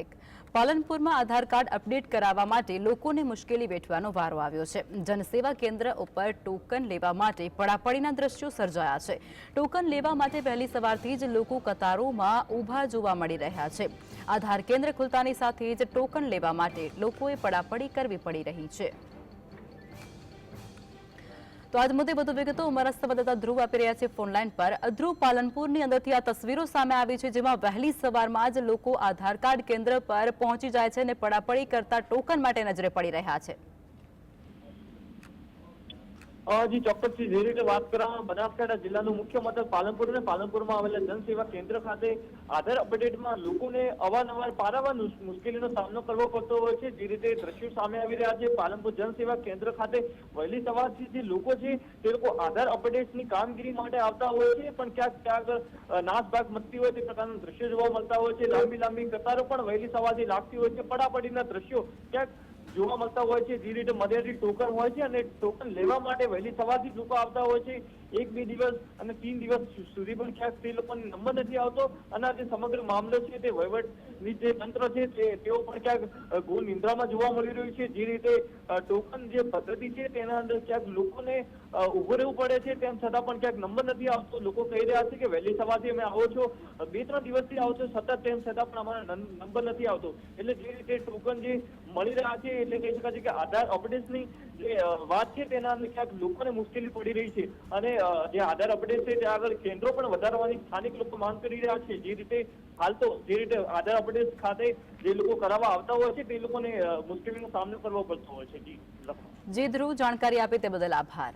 એક પાલનપુરમાં આધાર card update કરાવવા માટે લોકોને મુશ્કેલી વેઠવાનો વારો આવ્યો છે. જનસેવા કેન્દ્ર ઉપર ટોકન લેવા માટે પડાપડીના દ્રશ્યો સર્જાયા છે. ટોકન લેવા માટે વહેલી સવારથી જ લોકો કતારોમાં ઊભા જોવા મળી રહ્યા છે. આધાર કેન્દ્ર ખુલતાની સાથે જ ટોકન લેવા માટે લોકોએ પડાપડી કરવી પડી રહી છે. તો આજ મુદ્દે વધુ વિગતો અમારા સંવાદદાતા ધ્રુવ આપી રહ્યા છે ફોનલાઈન પર. ધ્રુવ, પાલનપુરની અંદરથી આ તસવીરો સામે આવી છે, જેમાં વહેલી સવારમાં જ લોકો આધાર કાર્ડ કેન્દ્ર પર પહોંચી જાય છે અને પડાપડી કરતા ટોકન માટે નજરે પડી રહ્યા છે. જી, ચોક્કસથી જે રીતે વાત કરવામાં બનાસકાંઠા જિલ્લાનું મુખ્ય મથક પાલનપુર અને પાલનપુરમાં આવેલા જનસેવા કેન્દ્ર ખાતે આધાર અપડેટમાં લોકોને અવારનવાર પારાવાર મુશ્કેલીનો સામનો કરવો પડતો હોય છે. જે રીતે દ્રશ્યો સામે આવી રહ્યા છે. પાલનપુર જનસેવા કેન્દ્ર ખાતે વહેલી સવારથી જે લોકો છે, તે લોકો આધાર અપડેટ્સની કામગીરી માટે આવતા હોય છે. પણ ક્યાંક ક્યાંક નાશભાગ મચતી હોય તે પ્રકારના દ્રશ્યો જોવા મળતા હોય છે. લાંબી લાંબી કતારો પણ વહેલી સવારથી લાગતી હોય છે. પડાપડીના દ્રશ્યો ક્યાંક જોવા મળતા હોય છે, જે રીતે મર્યાદિત ટોકન હોય છે અને ટોકન લેવા માટે વહેલી સવારથી જ લોકો આવતા હોય છે. એક બે દિવસ અને ત્રણ દિવસ સુધી પણ ક્યાંક તે લોકોને નંબર નથી આવતો. અને આ જે સમગ્ર મામલો છે તે વહીવટની જે તંત્ર છે તે તેઓ પણ ક્યાંક અ, નિંદ્રામાં જોવા મળી રહ્યું છે. જે રીતે ટોકન જે પદ્ધતિ છે તેના અંદર ક્યાંક લોકોને ઊભો રહેવું પડે છે તેમ છતાં પણ ક્યાંક નંબર નથી આવતો. લોકો કહી રહ્યા છે કે વહેલી સવારથી અમે આવો છો. બે ત્રણ દિવસથી આવો છો સતત તેમ છતાં પણ અમારા નંબર નથી આવતો. એટલે જે રીતે ટોકન જે મળી રહ્યા છે એટલે કહી શકાય છે કે આધાર અપડેટ્સની જે વાત છે તેના અંદર ક્યાંક લોકોને મુશ્કેલી પડી રહી છે અને જે આધાર અપડેટ છે ત્યાં આગળ કેન્દ્રો પણ વધારવાની સ્થાનિક લોકો માંગ કરી રહ્યા છે. જે રીતે હાલ તો જે રીતે આધાર અપડેટ ખાતે જે લોકો કરાવવા આવતા હોય છે તે લોકોને મુશ્કેલીનો સામનો કરવો પડતો હોય છે. જી જે, ધ્રુવ, જાણકારી આપી તે બદલ આભાર.